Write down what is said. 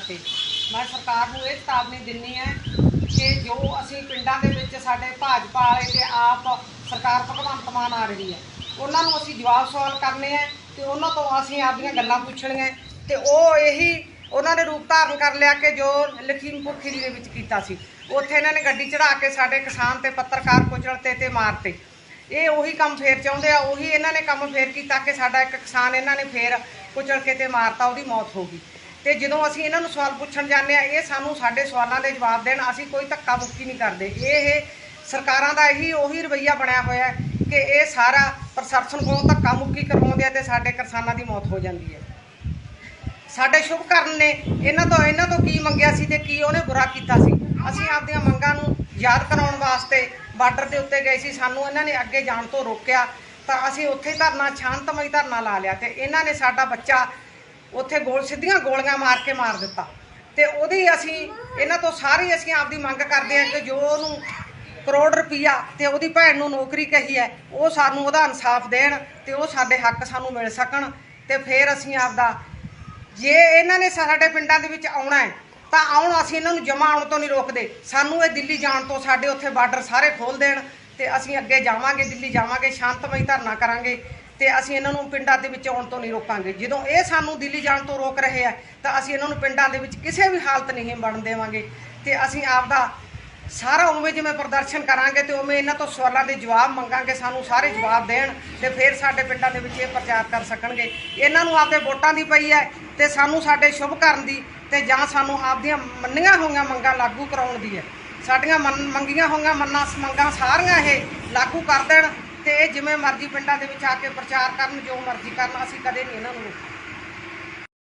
ਸਕੇ ਮੈਂ ਸਰਕਾਰ ਨੂੰ ਇਹ ਚੇਤਾਵਨੀ ਦਿੰਨੀ ਹੈ ਕਿ ਜੋ ਅਸੀਂ ਪਿੰਡਾਂ ਦੇ ਵਿੱਚ ਸਾਡੇ ਭਾਜਪਾ ਵਾਲੇ ਤੇ ਆਪ ਸਰਕਾਰ ਭਗਵੰਤ ਮਾਨ ਆ ਰਹੀ ਹੈ, ਉਹਨਾਂ ਨੂੰ ਅਸੀਂ ਜਵਾਬ ਸਵਾਲ ਕਰਨੇ ਆ ਤੇ ਉਹਨਾਂ ਤੋਂ ਅਸੀਂ ਆਪਦੀਆਂ ਗੱਲਾਂ ਪੁੱਛਣੀਆਂ ਤੇ ਉਹ ਇਹੀ ਉਹਨਾਂ ਨੇ ਰੂਪ ਧਾਰਨ ਕਰ ਲਿਆ ਕਿ ਜੋ ਲਖੀਮਪੁਰ ਖੀਰੀ ਦੇ ਵਿੱਚ ਕੀਤਾ ਸੀ। ਉੱਥੇ ਇਹਨਾਂ ਨੇ ਗੱਡੀ ਚੜਾ ਕੇ ਸਾਡੇ ਕਿਸਾਨ ਤੇ ਪੱਤਰਕਾਰ ਕੁਚਲਤੇ ਤੇ ਮਾਰਤੇ। ਇਹ ਉਹੀ ਕੰਮ ਫੇਰ ਚਾਹੁੰਦੇ ਆ, ਉਹੀ ਇਹਨਾਂ ਨੇ ਕੰਮ ਫੇਰ ਕੀਤਾ ਕਿ ਸਾਡਾ ਇੱਕ ਕਿਸਾਨ ਇਹਨਾਂ ਨੇ ਫੇਰ ਕੁਚਲ ਕੇ ਤੇ ਮਾਰਤਾ, ਉਹਦੀ ਮੌਤ ਹੋ ਗਈ। ਤੇ ਜਦੋਂ ਅਸੀਂ ਇਹਨਾਂ ਨੂੰ ਸਵਾਲ ਪੁੱਛਣ ਜਾਂਦੇ ਆ ਇਹ ਸਾਨੂੰ ਸਾਡੇ ਸਵਾਲਾਂ ਦੇ ਜਵਾਬ ਦੇਣ, ਅਸੀਂ ਕੋਈ ਧੱਕਾ ਮੁੱਕੀ ਨਹੀਂ ਕਰਦੇ। ਇਹ ਸਰਕਾਰਾਂ ਦਾ ਇਹੀ ਉਹੀ ਰਵਈਆ ਬਣਿਆ ਹੋਇਆ ਹੈ ਕਿ ਇਹ ਸਾਰਾ ਪ੍ਰਸ਼ਾਸਨ ਕੋਲੋਂ ਧੱਕਾ ਮੁੱਕੀ ਕਰਵਾਉਂਦੇ ਆ ਤੇ ਸਾਡੇ ਕਿਸਾਨਾਂ ਦੀ ਮੌਤ ਹੋ ਜਾਂਦੀ ਹੈ। ਸਾਡੇ ਸ਼ੁਭ ਕਰਨ ਨੇ ਇਹਨਾਂ ਤੋਂ ਇਹਨਾਂ ਤੋਂ ਕੀ ਮੰਗਿਆ ਸੀ ਤੇ ਕੀ ਉਹਨੇ ਬੁਰਾ ਕੀਤਾ ਸੀ? ਅਸੀਂ ਆਪਦੀਆਂ ਮੰਗਾਂ ਨੂੰ ਯਾਦ ਕਰਾਉਣ ਵਾਸਤੇ ਬਾਰਡਰ ਦੇ ਉੱਤੇ ਗਏ ਸੀ। ਸਾਨੂੰ ਇਹਨਾਂ ਨੇ ਅੱਗੇ ਜਾਣ ਤੋਂ ਰੋਕਿਆ ਤਾਂ ਅਸੀਂ ਉੱਥੇ ਧਰਨਾ ਸ਼ਾਂਤਮਈ ਧਰਨਾ ਲਾ ਲਿਆ ਤੇ ਇਹਨਾਂ ਨੇ ਸਾਡਾ ਬੱਚਾ ਉੱਥੇ ਗੋਲ ਸਿੱਧੀਆਂ ਗੋਲੀਆਂ ਮਾਰ ਕੇ ਮਾਰ ਦਿੱਤਾ। ਤੇ ਉਹਦੀ ਅਸੀਂ ਇਹਨਾਂ ਤੋਂ ਸਾਰੀ ਅਸੀਂ ਆਪਦੀ ਮੰਗ ਕਰਦੇ ਹਾਂ ਕਿ ਜੋ ਉਹਨੂੰ ਕਰੋੜ ਰੁਪਈਆ ਤੇ ਉਹਦੀ ਭੈਣ ਨੂੰ ਨੌਕਰੀ ਕਹੀ ਹੈ, ਉਹ ਸਾਨੂੰ ਉਹਦਾ ਇਨਸਾਫ ਦੇਣ ਤੇ ਉਹ ਸਾਡੇ ਹੱਕ ਸਾਨੂੰ ਮਿਲ ਸਕਣ ਤੇ ਫਿਰ ਅਸੀਂ ਆਪਦਾ ਜੇ ਇਹਨਾਂ ਨੇ ਸਾਡੇ ਪਿੰਡਾਂ ਦੇ ਵਿੱਚ ਆਉਣਾ ਹੈ, ਤਾਂ ਆਉਣ ਅਸੀਂ ਇਹਨਾਂ ਨੂੰ ਜਮਾ ਆਉਣ ਤੋਂ ਨਹੀਂ ਰੋਕਦੇ। ਸਾਨੂੰ ਇਹ ਦਿੱਲੀ ਜਾਣ ਤੋਂ ਸਾਡੇ ਉੱਥੇ ਬਾਰਡਰ ਸਾਰੇ ਖੋਲ ਦੇਣ ਤੇ ਅਸੀਂ ਅੱਗੇ ਜਾਵਾਂਗੇ, ਦਿੱਲੀ ਜਾਵਾਂਗੇ, ਸ਼ਾਂਤਮਈ ਧਰਨਾ ਕਰਾਂਗੇ। ਤੇ ਅਸੀਂ ਇਹਨਾਂ ਨੂੰ ਪਿੰਡਾਂ ਦੇ ਵਿੱਚ ਆਉਣ ਤੋਂ ਨਹੀਂ ਰੋਕਾਂਗੇ। ਜਦੋਂ ਇਹ ਸਾਨੂੰ ਦਿੱਲੀ ਜਾਣ ਤੋਂ ਰੋਕ ਰਹੇ ਆ, ਤਾਂ ਅਸੀਂ ਇਹਨਾਂ ਨੂੰ ਪਿੰਡਾਂ ਦੇ ਵਿੱਚ ਕਿਸੇ ਵੀ ਹਾਲਤ ਨਹੀਂ ਬਣ ਦੇਵਾਂਗੇ। ਤੇ ਅਸੀਂ ਆਪਦਾ ਸਾਰਾ ਉਵੇਂ ਜਿਵੇਂ ਪ੍ਰਦਰਸ਼ਨ ਕਰਾਂਗੇ ਤੇ ਉਵੇਂ ਇਹਨਾਂ ਤੋਂ ਸਵਾਲਾਂ ਦੇ ਜਵਾਬ ਮੰਗਾਂਗੇ, ਸਾਨੂੰ ਸਾਰੇ ਜਵਾਬ ਦੇਣ ਤੇ ਫਿਰ ਸਾਡੇ ਪਿੰਡਾਂ ਦੇ ਵਿੱਚ ਇਹ ਪ੍ਰਚਾਰ ਕਰ ਸਕਣਗੇ। ਇਹਨਾਂ ਨੂੰ ਆਪਦੇ ਵੋਟਾਂ ਦੀ ਪਈ ਹੈ ਤੇ ਸਾਨੂੰ ਸਾਡੇ ਸ਼ੁਭ ਕਰਨ ਦੀ ਤੇ ਜਾਂ ਸਾਨੂੰ ਆਪਦੀਆਂ ਮੰਨੀਆਂ ਹੋਈਆਂ ਮੰਗਾਂ ਲਾਗੂ ਕਰਾਉਣ ਦੀ ਹੈ। ਸਾਡੀਆਂ ਮੰਨ- ਮੰਗੀਆਂ ਹੋਈਆਂ ਮੰਨਾਂ ਮੰਗਾਂ ਸਾਰੀਆਂ ਇਹ ਲਾਗੂ ਕਰ ਦੇਣ ਤੇ ਜਿਵੇਂ ਮਰਜ਼ੀ ਪਿੰਡਾਂ ਦੇ ਵਿੱਚ ਆ ਕੇ ਪ੍ਰਚਾਰ ਕਰਨ, ਜੋ ਮਰਜ਼ੀ ਕਰਨ, ਅਸੀਂ ਕਦੇ ਨਹੀਂ ਇਹਨਾਂ ਨੂੰ